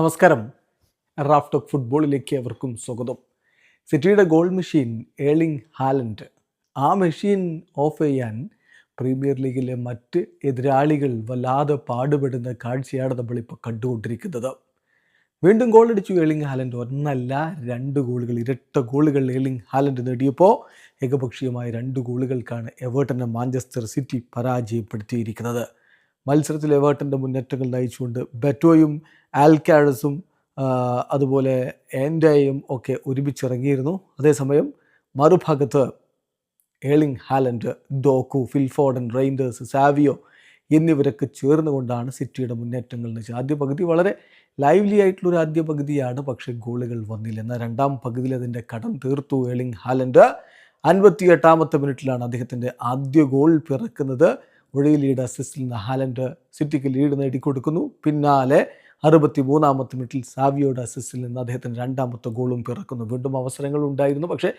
നമസ്കാരം. Raf talk ഫുട്ബോളിലേക്ക് അവർക്കും സ്വാഗതം. സിറ്റിയുടെ ഗോൾ മെഷീൻ ഏളിംഗ് ഹാലൻഡ്. ആ മെഷീൻ ഓഫ് ചെയ്യാൻ പ്രീമിയർ ലീഗിലെ മറ്റ് എതിരാളികൾ വല്ലാതെ പാടുപെടുന്ന കാഴ്ചയാണ് നമ്മളിപ്പോൾ കണ്ടുകൊണ്ടിരിക്കുന്നത്. വീണ്ടും ഗോൾ അടിച്ചു ഏളിംഗ് ഹാലൻഡ്. ഒന്നല്ല രണ്ട് ഗോളുകൾ. ഇരട്ട ഗോളുകൾ ഏളിംഗ് ഹാലൻഡ് നേടിയപ്പോൾ ഏകപക്ഷീയമായ രണ്ട് ഗോളുകൾക്കാണ് എവേർട്ടനെ മാഞ്ചസ്റ്റർ സിറ്റി പരാജയപ്പെടുത്തിയിരിക്കുന്നത്. മത്സരത്തിൽ എവേർട്ടന്റെ മുന്നേറ്റങ്ങൾ നയിച്ചുകൊണ്ട് ബെറ്റോയും ആൽക്കാഡസും അതുപോലെ ആൻഡയും ഒക്കെ ഒരുമിച്ചിറങ്ങിയിരുന്നു. അതേസമയം മറുഭാഗത്ത് Erling Haaland Doku Phil Foden Reijnders Savinho എന്നിവരൊക്കെ ചേർന്നുകൊണ്ടാണ് സിറ്റിയുടെ മുന്നേറ്റങ്ങൾ നയിച്ചത്. ആദ്യ പകുതി വളരെ ലൈവ്ലി ആയിട്ടുള്ളൊരു ആദ്യ പകുതിയാണ് പക്ഷേ ഗോളുകൾ വന്നില്ല. എന്നാൽ രണ്ടാം പകുതിയിൽ അതിന്റെ കടം തീർത്തു ഏളിംഗ് ഹാലൻഡ്. അൻപത്തി എട്ടാമത്തെ മിനിറ്റിലാണ് അദ്ദേഹത്തിന്റെ ആദ്യ ഗോൾ പിറക്കുന്നത്. ഒഴി ലീഡ് അസിസ്റ്റിൽ നിന്ന് ഹാലൻഡ് സിറ്റിക്ക് ലീഡ് നേടിക്കൊടുക്കുന്നു. പിന്നാലെ അറുപത്തി മൂന്നാമത്തെ മിനിറ്റിൽ സാവിയോയുടെ അസിസ്റ്റിൽ നിന്ന് അദ്ദേഹത്തിന് രണ്ടാമത്തെ ഗോളും പിറക്കുന്നു. വീണ്ടും അവസരങ്ങൾ ഉണ്ടായിരുന്നു. പക്ഷേ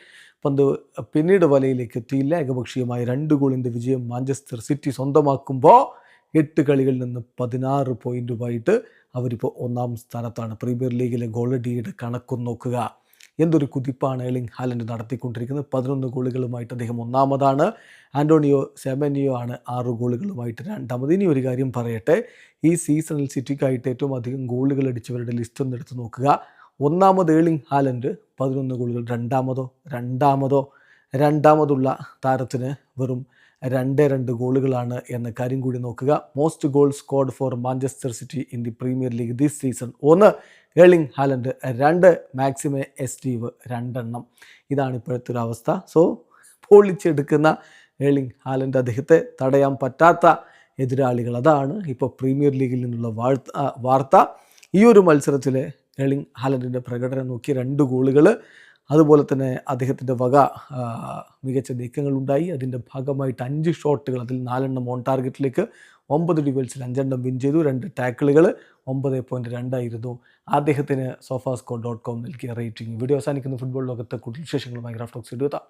പന്ത് പിന്നീട് വലയിലേക്ക് എത്തിയില്ല. ഏകപക്ഷീയമായ രണ്ട് ഗോളിന്റെ വിജയം മാഞ്ചസ്റ്റർ സിറ്റി സ്വന്തമാക്കുമ്പോൾ എട്ട് കളികളിൽ നിന്ന് പതിനാറ് പോയിന്റുമായിട്ട് അവരിപ്പോൾ ഒന്നാം സ്ഥാനത്താണ്. പ്രീമിയർ ലീഗിലെ ഗോളടിയുടെ കണക്കും നോക്കുക. എന്തൊരു കുതിപ്പാണ് ഏളിംഗ് ഹാലൻഡ് നടത്തിക്കൊണ്ടിരിക്കുന്നത്. പതിനൊന്ന് ഗോളുകളുമായിട്ട് അദ്ദേഹം ഒന്നാമതാണ്. ആന്റോണിയോ സെമനിയോ ആണ് ആറ് ഗോളുകളുമായിട്ട് രണ്ടാമത്. ഇനി ഒരു കാര്യം പറയട്ടെ. ഈ സീസണിൽ സിറ്റിക്കായിട്ട് ഏറ്റവും അധികം ഗോളുകൾ അടിച്ചവരുടെ ലിസ്റ്റ് ഒന്ന് എടുത്ത് നോക്കുക. ഒന്നാമത് ഏളിംഗ് ഹാലൻഡ് പതിനൊന്ന് ഗോളുകൾ രണ്ടാമതോ രണ്ടാമതോ രണ്ടാമതുള്ള താരത്തിന് വെറും രണ്ട് രണ്ട് ഗോളുകളാണ് എന്ന കാര്യം കൂടി നോക്കുക. Most goal scored for Manchester City in the Premier League this season ഒന്ന് ഏളിംഗ് ഹാലൻഡ് രണ്ട് മാക്സിമെ എസ്റ്റീവ് രണ്ടെണ്ണം. ഇതാണ് ഇപ്പോഴത്തെ ഒരു അവസ്ഥ. സോ പൊളിച്ചെടുക്കുന്ന ഏളിംഗ് ഹാലൻഡ് അദ്ദേഹത്തെ തടയാൻ പറ്റാത്ത എതിരാളികൾ. അതാണ് ഇപ്പോൾ പ്രീമിയർ ലീഗിൽ നിന്നുള്ള വാർത്ത ഈ ഒരു മത്സരത്തിലെ ഏളിംഗ് ഹാലൻഡിന്റെ പ്രകടനം നോക്കി രണ്ട് ഗോളുകൾ അതുപോലെ തന്നെ അദ്ദേഹത്തിന്റെ വക മികച്ച നീക്കങ്ങളുണ്ടായി. അതിന്റെ ഭാഗമായിട്ട് അഞ്ച് ഷോട്ടുകൾ അതിൽ നാലെണ്ണം ഓൺ ടാർഗറ്റിലേക്ക് ഒമ്പത് ഡിവൽസിൽ അഞ്ചെണ്ണം വിൻ ചെയ്തു രണ്ട് ടാക്കിളുകൾ ഒമ്പത് പോയിന്റ് രണ്ടായിരുന്നു. അദ്ദേഹത്തിന് സോഫാസ്കോ ഡോട്ട് കോം നൽകിയ റേറ്റിംഗ് വീഡിയോ അവസാനിക്കുന്ന. ഫുട്ബോൾ ലോകത്തെ കൂടുതൽ വിശേഷങ്ങളുമായി ഗ്രാഫ്റ്റോക്സ് എടുത്താം